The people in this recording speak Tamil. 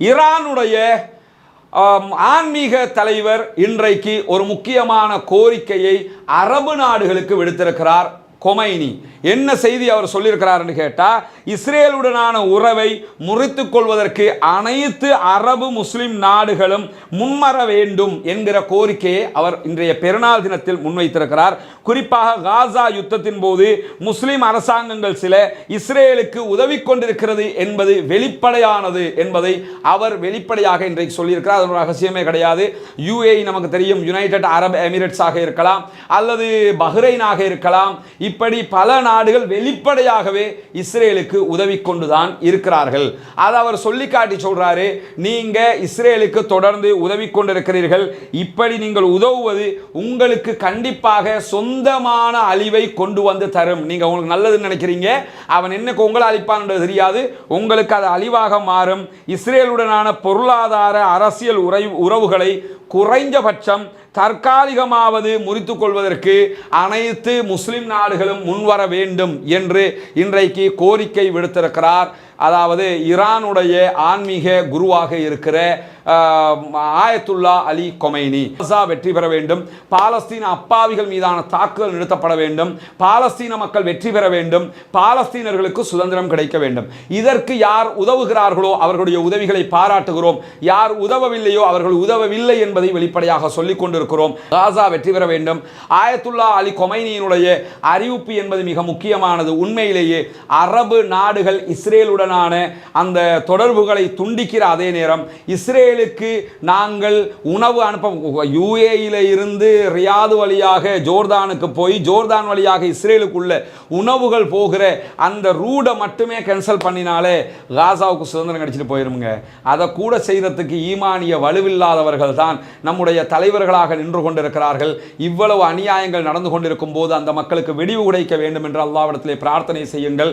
ஈரானுடைய ஆன்மீக தலைவர் இன்றைக்கு ஒரு முக்கியமான கோரிக்கையை அரபு நாடுகளுக்கு விடுத்திருக்கிறார். கொமைனி. என்ன செய்தி அவர் சொல்லியிருக்கிறாருன்னு கேட்டால் இஸ்ரேலுடனான உறவை முறித்து கொள்வதற்கு அனைத்து அரபு முஸ்லிம் நாடுகளும் முன்வர வேண்டும் என்கிற கோரிக்கையை அவர் இன்றைய பெருநாள் தினத்தில் முன்வைத்திருக்கிறார். குறிப்பாக காசா யுத்தத்தின் போது முஸ்லிம் அரசாங்கங்கள் சில இஸ்ரேலுக்கு உதவி கொண்டிருக்கிறது என்பது வெளிப்படையானது என்பதை அவர் வெளிப்படையாக இன்றைக்கு சொல்லியிருக்கிறார். அதனோட ரகசியமே கிடையாது. யுஏஇ நமக்கு தெரியும் யுனைடெட் அரப் எமிரேட்ஸாக இருக்கலாம் அல்லது பஹ்ரைனாக இருக்கலாம். இப்படி பல நாடுகள் வெளிப்படையாகவே இஸ்ரேலுக்கு உதவி கொண்டுதான் இருக்கிறார்கள். அதை அவர் சொல்லி காட்டி சொல்றாரு நீங்க இஸ்ரேலுக்கு தொடர்ந்து உதவி கொண்டிருக்கிறீர்கள் இப்படி நீங்கள் உதவுவது உங்களுக்கு கண்டிப்பாக சொந்தமான அழிவை கொண்டு வந்து தரும். நீங்க உங்களுக்கு நல்லதுன்னு நினைக்கிறீங்க. அவன் என்ன உங்களை அழிப்பான்ன்றது தெரியாது. உங்களுக்கு அது அழிவாக மாறும். இஸ்ரேலுடனான பொருளாதார அரசியல் உறவுகளை குறைந்தபட்சம் தற்காலிகமாவது முறித்து கொள்வதற்கு அனைத்து முஸ்லிம் நாடுகளும் முன்வர வேண்டும் என்று இன்றைக்கு கோரிக்கை விடுத்திருக்கிறார். அதாவது ஈரானுடைய ஆன்மீக குருவாக இருக்கிற ஆயத்துல்லா அலி கொமைனி. கசா வெற்றி பெற வேண்டும். பாலஸ்தீன அப்பாவிகள் மீதான தாக்குதல் நிறுத்தப்பட வேண்டும். பாலஸ்தீன மக்கள் வெற்றி பெற வேண்டும். பாலஸ்தீனர்களுக்கு சுதந்திரம் கிடைக்க வேண்டும். இதற்கு யார் உதவுகிறார்களோ அவர்களுடைய உதவிகளை பாராட்டுகிறோம். யார் உதவவில்லையோ அவர்கள் உதவவில்லை என்பதை வெளிப்படையாக சொல்லிக் கொண்டிருக்கிறோம். காசா வெற்றி பெற வேண்டும். ஆயத்துல்லா அலி கொமைனியினுடைய அறிவிப்பு என்பது மிக முக்கியமானது. உண்மையிலேயே அரபு நாடுகள் இஸ்ரேலுடன் உடனான அந்த தொடர்புகளை துண்டிக்கிற அதே நேரம் இஸ்ரேலுக்கு நாங்கள் உணவு அனுப்ப யுஏயில இருந்து ரியாது வழியாக ஜோர்தானுக்கு போய் ஜோர்தான் வழியாக இஸ்ரேலுக்குள்ள உணவுகள் போகிற அந்த ரூடை மட்டுமே கேன்சல் பண்ணினாலே காசாவுக்கு சுதந்திரம் கிடைச்சிட்டு போயிருமுங்க. அதை கூட செய்கிறதுக்கு ஈமானிய வலுவில்லாதவர்கள் தான் நம்முடைய தலைவர்களாக நின்று கொண்டிருக்கிறார்கள். இவ்வளவு அநியாயங்கள் நடந்து கொண்டிருக்கும் போது அந்த மக்களுக்கு வெடிவு உடைக்க வேண்டும் என்று அல்லாவிடத்திலே பிரார்த்தனை செய்யுங்கள்.